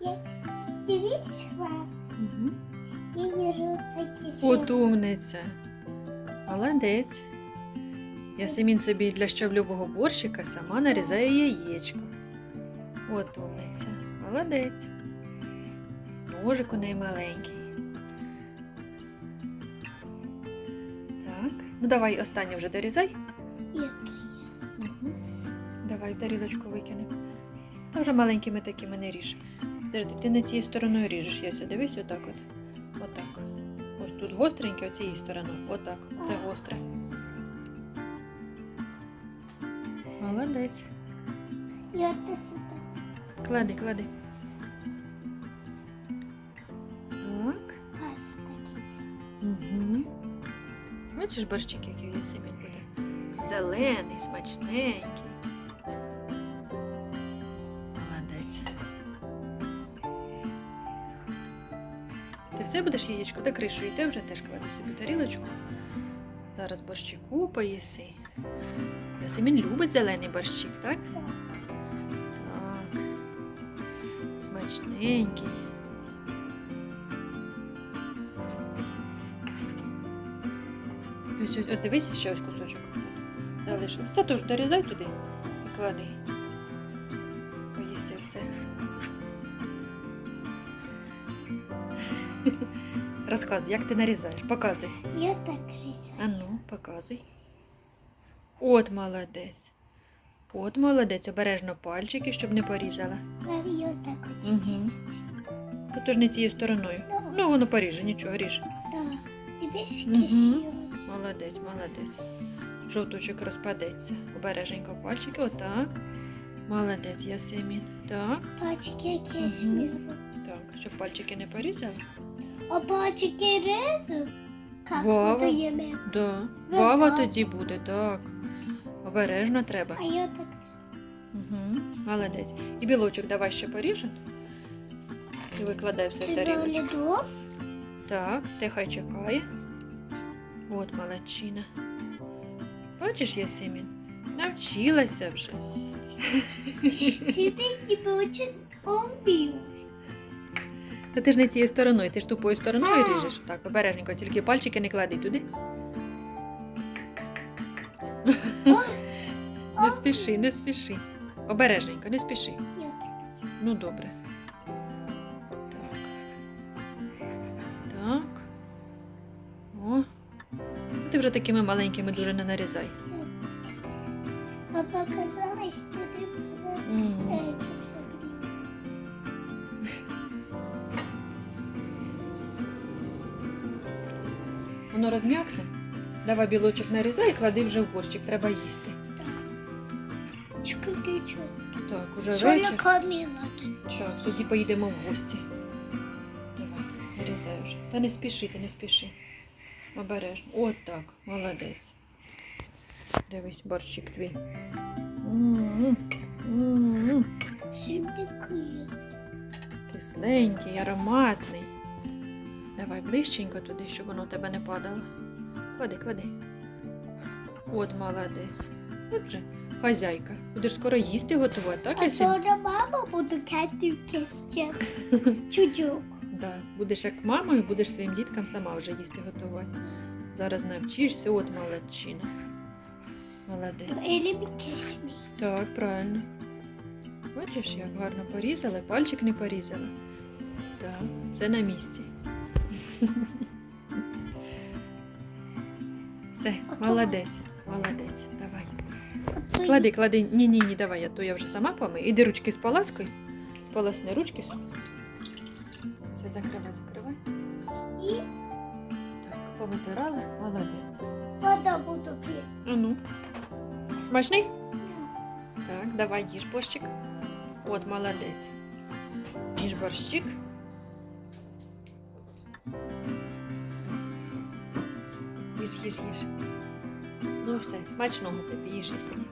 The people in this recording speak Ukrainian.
Я дивись, Угу. я їжу такі От умниця. Молодець. Ясемін собі для щавльового борщика сама нарізає яєчко. От умниця. Молодець. Ножик у неї маленький. Так. Ну давай останнє вже дорізай. Угу. Давай тарілочку викинемо. Та вже маленькими такими не ріж. Держи, ти не цією стороною ріжеш, Яся. Дивись отак от. Отак. Ось тут гостреньке, оцією стороною. Отак. Це гостре. Молодець. Я те сюди. Клади, клади. Так. Ось такі. Угу. Бачиш борщик, який в Ясемін буде? Зелений, смачненький. Ти все будеш яєчко та кришу, і ти вже теж клади собі тарілочку. Зараз борщику поїси. Ясемін любить зелений борщик, так? Так. Так. Смачненький. Ось, от дивись, ще ось кусочок. Залишився. Це теж дорізай туди і клади. Поїси все. Розказуй, як ти нарізаєш. Показуй. Я так різаю. А ну, показуй. От молодець. От молодець, обережно пальчики, щоб не порізала. Я так от Мгм. різаю. Та ж не цією стороною. Да. Ну, воно поріже, нічого, ріж. Да. Дивись, Мгм. кисю. Молодець, молодець. Жовточок розпадеться. Обереженько пальчики, отак. Молодець, Ясемін. Так, Пачки, які я Мгм. так, щоб пальчики не порізали. А пачки резу? Как Вова. подаємо? Да. Вова. Тоді буде, так. Обережно треба. А я так. Угу. Молодець. І білочок давай ще поріжемо. І викладай все в тарілочку. Так, ти хай чекає. От молодчина. Бачиш, Ясемін? Навчилася вже. Сиди тебе очень убил. Та ти ж не цією стороною, ти ж тупою стороною ріжеш. Так, обережненько, тільки пальчики не клади туди. Не спіши, не спіши. Обережненько, не спіши. Ну, добре. Так. Так. О. Ти вже такими маленькими дуже не нарізай. Папа казала, Воно розм'якне. Давай білочок нарізай і клади вже в борщик, треба їсти. Чекай, чого? Так, уже вечір. Так, тоді поїдемо в гості. Давай, нарізай вже. Та не спіши, ти не спіши. Обережно. От так, молодець. Дивись, борщик твій. Кисленький, ароматний. Давай ближченько туди, щоб воно в тебе не падало. Клади, клади. От молодець. Отже, хазяйка. Будеш скоро їсти готувати, так? А скоро мама буде кати в кістях. Чудюк. Да. Будеш як мама і будеш своїм діткам сама вже їсти готувати. Зараз навчишся, от молодчина. Молодець. Так, правильно. Бачиш, як гарно порізала, пальчик не порізала. Так, все на місці. Все, молодець, молодець. Давай. Клади, клади. Ні, ні, ні, давай, я то я вже сама помию. Іди ручки з поласкою. Сполосни ручки. Все, закривай, закривай. І Так, повитирала, молодець. вода буду пити. А ну. Смачний? Так, давай їж борщик. От, молодець. Їж борщик. Їж, їж, їж. Ну все, смачного тобі їжі Ясеня.